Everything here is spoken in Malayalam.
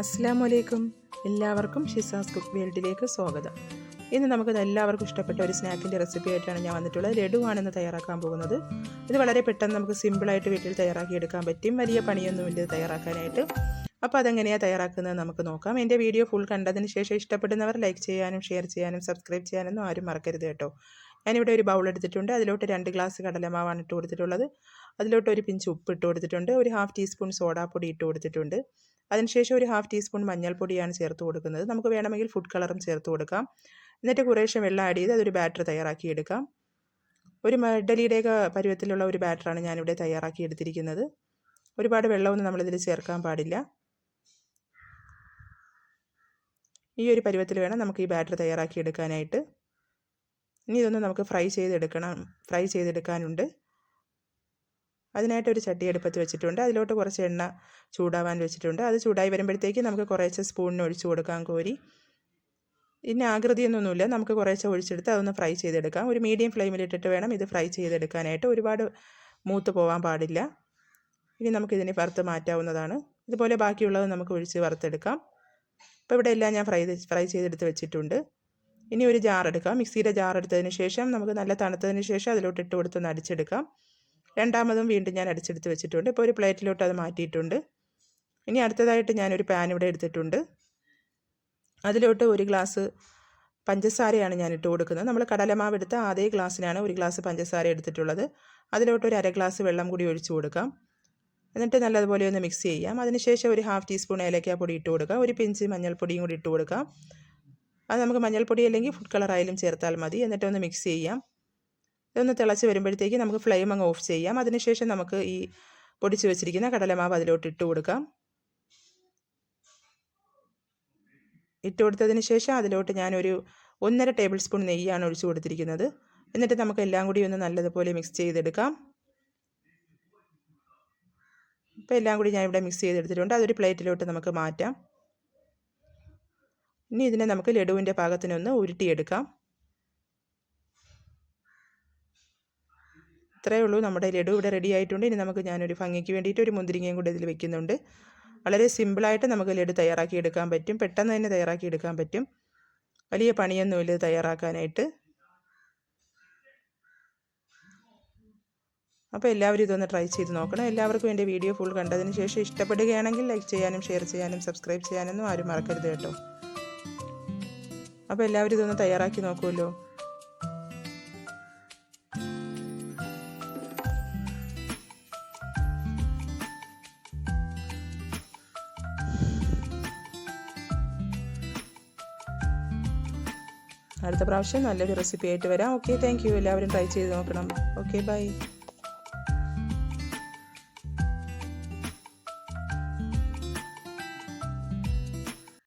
അസ്സാം വലൈക്കും എല്ലാവർക്കും ഷിസാസ് കുക്ക് വേൾഡിലേക്ക് സ്വാഗതം. ഇന്ന് നമുക്കിത് എല്ലാവർക്കും ഇഷ്ടപ്പെട്ട ഒരു സ്നാക്കിന്റെ റെസിപ്പി ആയിട്ടാണ് ഞാൻ വന്നിട്ടുള്ളത്. ലഡുവാണെന്ന് തയ്യാറാക്കാൻ പോകുന്നത്. ഇത് വളരെ പെട്ടെന്ന് നമുക്ക് സിമ്പിളായിട്ട് വീട്ടിൽ തയ്യാറാക്കി എടുക്കാൻ പറ്റും. വലിയ പണിയൊന്നുമില്ല തയ്യാറാക്കാനായിട്ട്. അപ്പോൾ അതെങ്ങനെയാണ് തയ്യാറാക്കുന്നത് നമുക്ക് നോക്കാം. എന്റെ വീഡിയോ ഫുൾ കണ്ടതിന് ശേഷം ഇഷ്ടപ്പെടുന്നവർ ലൈക്ക് ചെയ്യാനും ഷെയർ ചെയ്യാനും സബ്സ്ക്രൈബ് ചെയ്യാനൊന്നും ആരും മറക്കരുത് കേട്ടോ. ഞാനിവിടെ ഒരു ബൗൾ എടുത്തിട്ടുണ്ട്. അതിലോട്ട് രണ്ട് ഗ്ലാസ് കടലമാവാണ് ഇട്ട് കൊടുത്തിട്ടുള്ളത്. അതിലോട്ട് ഒരു പിഞ്ച് ഉപ്പ് ഇട്ട് കൊടുത്തിട്ടുണ്ട്. ഒരു ഹാഫ് ടീസ്പൂൺ സോഡാപ്പൊടി ഇട്ട് കൊടുത്തിട്ടുണ്ട്. അതിനുശേഷം ഒരു ഹാഫ് ടീസ്പൂൺ മഞ്ഞൾപ്പൊടിയാണ് ചേർത്ത് കൊടുക്കുന്നത്. നമുക്ക് വേണമെങ്കിൽ ഫുഡ് കളറും ചേർത്ത് കൊടുക്കാം. എന്നിട്ട് കുറേശ്ശെ വെള്ളം ആഡ് ചെയ്ത് അതൊരു ബാറ്റർ തയ്യാറാക്കി എടുക്കാം. ഒരു ഇഡലിയുടെയൊക്കെ പരുവത്തിലുള്ള ഒരു ബാറ്ററാണ് ഞാനിവിടെ തയ്യാറാക്കി എടുത്തിരിക്കുന്നത്. ഒരുപാട് വെള്ളമൊന്നും നമ്മളിതിൽ ചേർക്കാൻ പാടില്ല. ഈ ഒരു പരുവത്തിൽ വേണം നമുക്ക് ഈ ബാറ്റർ തയ്യാറാക്കി എടുക്കാനായിട്ട്. ഇനി ഇതൊന്ന് നമുക്ക് ഫ്രൈ ചെയ്തെടുക്കണം. ഫ്രൈ ചെയ്തെടുക്കാനുണ്ട്. അതിനായിട്ട് ഒരു ചട്ടി അടുപ്പത്ത് വെച്ചിട്ടുണ്ട്. അതിലോട്ട് കുറച്ച് എണ്ണ ചൂടാവാൻ വെച്ചിട്ടുണ്ട്. അത് ചൂടായി വരുമ്പോഴത്തേക്ക് നമുക്ക് കുറേശ്ശെ സ്പൂണിന് ഒഴിച്ചു കൊടുക്കാം കോരി. ഇനി ആകൃതിയൊന്നുമില്ല. നമുക്ക് കുറേശ്ശെ ഒഴിച്ചെടുത്ത് അതൊന്ന് ഫ്രൈ ചെയ്തെടുക്കാം. ഒരു മീഡിയം ഫ്ലെയിമിലിട്ടിട്ട് വേണം ഇത് ഫ്രൈ ചെയ്തെടുക്കാനായിട്ട്. ഒരുപാട് മൂത്ത് പോകാൻ പാടില്ല. ഇനി നമുക്കിതിനെ വറുത്ത് മാറ്റാവുന്നതാണ്. ഇതുപോലെ ബാക്കിയുള്ളത് നമുക്ക് ഒഴിച്ച് വറുത്തെടുക്കാം. ഇപ്പോൾ ഇവിടെ എല്ലാം ഞാൻ ഫ്രൈ ഫ്രൈ ചെയ്തെടുത്ത് വെച്ചിട്ടുണ്ട്. ഇനി ഒരു ജാർ എടുക്കാം. മിക്സിയുടെ ജാർ എടുത്തതിന് ശേഷം നമുക്ക് നല്ല തണുത്തതിന് ശേഷം അതിലോട്ട് ഇട്ട് കൊടുത്തൊന്ന് അടിച്ചെടുക്കാം. രണ്ടാമതും വീണ്ടും ഞാൻ അടിച്ചെടുത്ത് വെച്ചിട്ടുണ്ട്. ഇപ്പോൾ ഒരു പ്ലേറ്റിലോട്ട് അത് മാറ്റിയിട്ടുണ്ട്. ഇനി അടുത്തതായിട്ട് ഞാനൊരു പാൻ ഇവിടെ എടുത്തിട്ടുണ്ട്. അതിലോട്ട് ഒരു ഗ്ലാസ് പഞ്ചസാരയാണ് ഞാൻ ഇട്ട് കൊടുക്കുന്നത്. നമ്മൾ കടലമാവ് എടുത്ത അതേ ഗ്ലാസ്സിനാണ് ഒരു ഗ്ലാസ് പഞ്ചസാര എടുത്തിട്ടുള്ളത്. അതിലോട്ട് ഒരു അര ഗ്ലാസ് വെള്ളം കൂടി ഒഴിച്ചു കൊടുക്കാം. എന്നിട്ട് നല്ലതുപോലെ ഒന്ന് മിക്സ് ചെയ്യാം. അതിനുശേഷം ഒരു ഹാഫ് ടീസ്പൂൺ ഏലക്കാപ്പൊടി ഇട്ട് കൊടുക്കാം. ഒരു പിഞ്ച് മഞ്ഞൾപ്പൊടിയും കൂടി ഇട്ട് കൊടുക്കാം. അത് നമുക്ക് മഞ്ഞൾപ്പൊടി അല്ലെങ്കിൽ ഫുഡ് കളർ ആയാലും ചേർത്താൽ മതി. എന്നിട്ട് ഒന്ന് മിക്സ് ചെയ്യാം. ഇതൊന്ന് തിളച്ച് വരുമ്പോഴത്തേക്ക് നമുക്ക് ഫ്ലെയിം അങ്ങ് ഓഫ് ചെയ്യാം. അതിനുശേഷം നമുക്ക് ഈ പൊടിച്ച് വെച്ചിരിക്കുന്ന കടലമാവ് അതിലോട്ട് ഇട്ട് കൊടുക്കാം. ഇട്ട് കൊടുത്തതിന് ശേഷം അതിലോട്ട് ഞാനൊരു ഒന്നര ടേബിൾ സ്പൂൺ നെയ്യാണ് ഒഴിച്ചു കൊടുത്തിരിക്കുന്നത്. എന്നിട്ട് നമുക്ക് എല്ലാം കൂടി ഒന്ന് നല്ലതുപോലെ മിക്സ് ചെയ്തെടുക്കാം. ഇപ്പോൾ എല്ലാം കൂടി ഞാൻ ഇവിടെ മിക്സ് ചെയ്തെടുത്തിട്ടുണ്ട്. അതൊരു പ്ലേറ്റിലോട്ട് നമുക്ക് മാറ്റാം. ഇനി ഇതിനെ നമുക്ക് ലഡുവിന്റെ പാകത്തിനൊന്ന് ഉരുട്ടിയെടുക്കാം. ഇത്രയേ ഉള്ളൂ. നമ്മുടെ ലഡു ഇവിടെ റെഡി ആയിട്ടുണ്ട്. ഇനി നമുക്ക് ഞാനൊരു ഭംഗിക്ക് വേണ്ടിയിട്ട് ഒരു മുന്തിരിങ്ങയും കൂടി ഇതിൽ വെക്കുന്നുണ്ട്. വളരെ സിമ്പിളായിട്ട് നമുക്ക് ലഡു തയ്യാറാക്കി എടുക്കാൻ പറ്റും. പെട്ടെന്ന് തന്നെ തയ്യാറാക്കി എടുക്കാൻ പറ്റും. വലിയ പണിയൊന്നുമില്ല ഇത് തയ്യാറാക്കാനായിട്ട്. അപ്പോൾ എല്ലാവരും ഇതൊന്ന് ട്രൈ ചെയ്ത് നോക്കണം. എല്ലാവർക്കും എന്റെ വീഡിയോ ഫുൾ കണ്ടതിന് ശേഷം ഇഷ്ടപ്പെടുകയാണെങ്കിൽ ലൈക്ക് ചെയ്യാനും ഷെയർ ചെയ്യാനും സബ്സ്ക്രൈബ് ചെയ്യാനൊന്നും ആരും മറക്കരുത് കേട്ടോ. അപ്പോൾ എല്ലാവരും ഇതൊന്ന് തയ്യാറാക്കി നോക്കുമല്ലോ. അടുത്ത പ്രാവശ്യം നല്ലൊരു റെസിപ്പി ആയിട്ട് വരാം. ഓക്കെ താങ്ക് യു എല്ലാവരും ട്രൈ ചെയ്ത് നോക്കണം. Okay bye